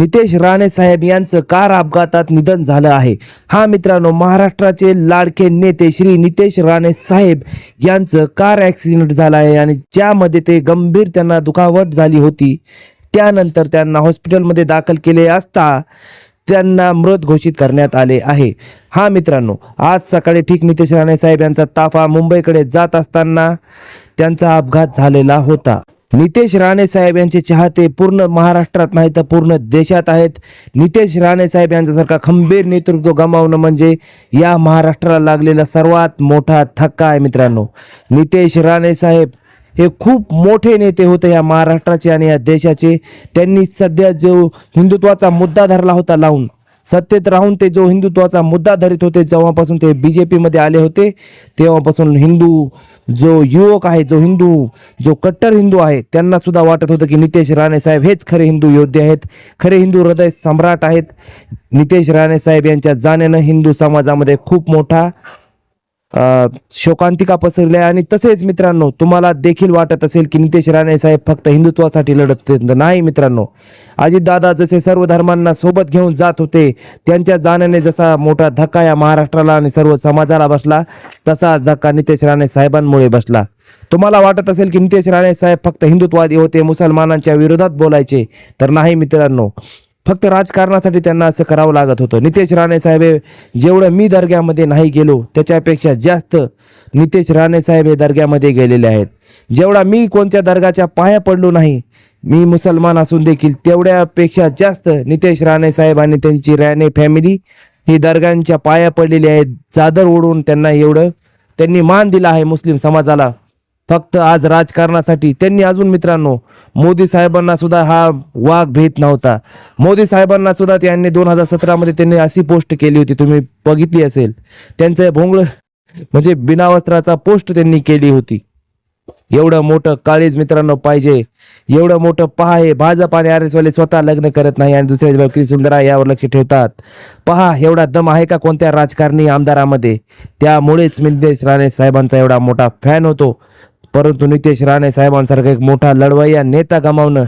नितेश राणे साहेब यांचं कार अपघातात निधन झालं आहे. हा मित्रांनो महाराष्ट्राचे लाडके नेते श्री नितेश राणे साहेब यांचं कार ॲक्सिडेंट झाला आहे आणि ज्यामध्ये ते गंभीर त्यांना दुखावट झाली होती. त्यानंतर त्यांना हॉस्पिटलमध्ये दाखल केले असता त्यांना मृत घोषित करण्यात आले आहे. हा मित्रांनो आज सकाळी ठीक नितेश राणे साहेब यांचा ताफा मुंबईकडे जात असताना त्यांचा अपघात झालेला होता. नितेश राणे साहेब यांचे चाहते पूर्ण महाराष्ट्रात नाही तर पूर्ण देशात आहेत. नितेश राणे साहेब यांच्यासारखा खंबीर नेतृत्व गमावणं म्हणजे या महाराष्ट्राला लागलेला सर्वात मोठा थक्का आहे मित्रांनो. नितेश राणे साहेब हे खूप मोठे नेते होते या महाराष्ट्राचे आणि या देशाचे. त्यांनी सध्या जो हिंदुत्वाचा मुद्दा धरला होता लावून सत्तेत राहून ते जो हिंदुत्वाचा मुद्दा धरीत होते जेव्हापासून ते बी जे पीमध्ये आले होते तेव्हापासून हिंदू जो युवक आहे जो हिंदू जो कट्टर हिंदू आहे त्यांना सुद्धा वाटत होतं की नितेश राणे साहेब हेच खरे हिंदू योद्धे आहेत खरे हिंदू हृदय सम्राट आहेत. नितेश राणे साहेब यांच्या जाण्यानं हिंदू समाजामध्ये खूप मोठा शोकांतिका पसरली आहे आणि तसेच मित्रांनो तुम्हाला देखील वाटत असेल की नितेश राणे साहेब फक्त हिंदुत्वासाठी लढत होते नाही मित्रांनो. अजितदादा जसे सर्व धर्मांना सोबत घेऊन जात होते त्यांच्या जाण्याने जसा मोठा धक्का या महाराष्ट्राला आणि सर्व समाजाला बसला तसाच धक्का नितेश राणे साहेबांमुळे बसला. तुम्हाला वाटत असेल की नितेश राणे साहेब फक्त हिंदुत्वादी होते मुसलमानांच्या विरोधात बोलायचे तर नाही मित्रांनो. फक्त राजकारणासाठी त्यांना असं करावं लागत होतं. नितेश राणे साहेब हे जेवढं मी दर्ग्यामध्ये नाही गेलो त्याच्यापेक्षा जास्त नितेश राणे साहेब हे दर्ग्यामध्ये गेलेले आहेत. जेवढा मी कोणत्या दर्गाच्या पाया पडलो नाही मी मुसलमान असून देखील तेवढ्यापेक्षा जास्त नितेश राणे साहेब आणि त्यांची राणे फॅमिली ही दर्गांच्या पाया पडलेली आहेत. चादर ओढून त्यांना एवढं त्यांनी मान दिला आहे मुस्लिम समाजाला. फक्त आज राजकारणासाठी. त्यांनी अजून मित्रांनो मोदी साहेबांना सुद्धा हा वाघ भेट नव्हता. मोदी साहेबांना सुद्धा त्यांनी दोन हजार सतरामध्ये त्यांनी अशी पोस्ट केली होती तुम्ही बघितली असेल. त्यांचं भोंगळ म्हणजे बिनावस्त्राचा पोस्ट त्यांनी केली होती. एवढं मोठं काळीज मित्रांनो पाहिजे. एवढं मोठं पहा हे भाजप आणि आर वाले स्वतः लग्न करत नाही आणि दुसऱ्या व्यक्ती सुंदर यावर लक्ष ठेवतात. पहा एवढा दम आहे का कोणत्या राजकारणी आमदारामध्ये? त्यामुळेच मिलदेश राणे साहेबांचा एवढा मोठा फॅन होतो. परंतु नितेश राणे साहेबांसारखा एक मोठा लढवय्या नेता गमावणं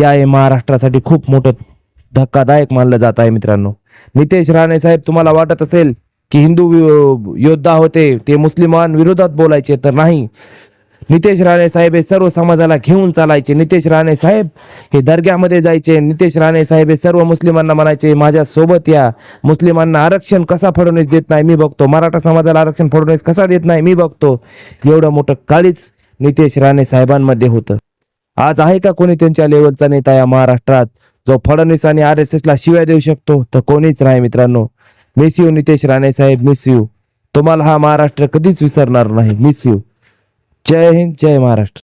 या हे महाराष्ट्रासाठी खूप मोठं धक्कादायक मानलं जात आहे मित्रांनो. नितेश राणे साहेब तुम्हाला वाटत असेल की हिंदू योद्धा होते ते मुस्लिमान विरोधात बोलायचे तर नाही. नितेश राणे साहेब हे सर्व समाजाला घेऊन चालायचे. नितेश राणे साहेब हे दर्ग्यामध्ये जायचे. नितेश राणे साहेब हे सर्व मुस्लिमांना म्हणायचे माझ्या सोबत या. मुस्लिमांना आरक्षण कसा फडणवीस देत नाही? मी बघतो. मराठा समाजाला आरक्षण फडणवीस कसा देत नाही? मी बघतो. एवढं मोठं काळीच नितेश राणे साहेबांमध्ये होतं. आज आहे का कोणी त्यांच्या लेवलचा नेता या महाराष्ट्रात? जो फडणवीस आणि आर एस एसला शिव्या देऊ शकतो तर कोणीच नाही मित्रांनो. मिस यू नितेश राणे साहेब मिस यू तुम्हाला हा महाराष्ट्र कधीच विसरणार नाही. मिस यू जय हिंद जय महाराष्ट्र.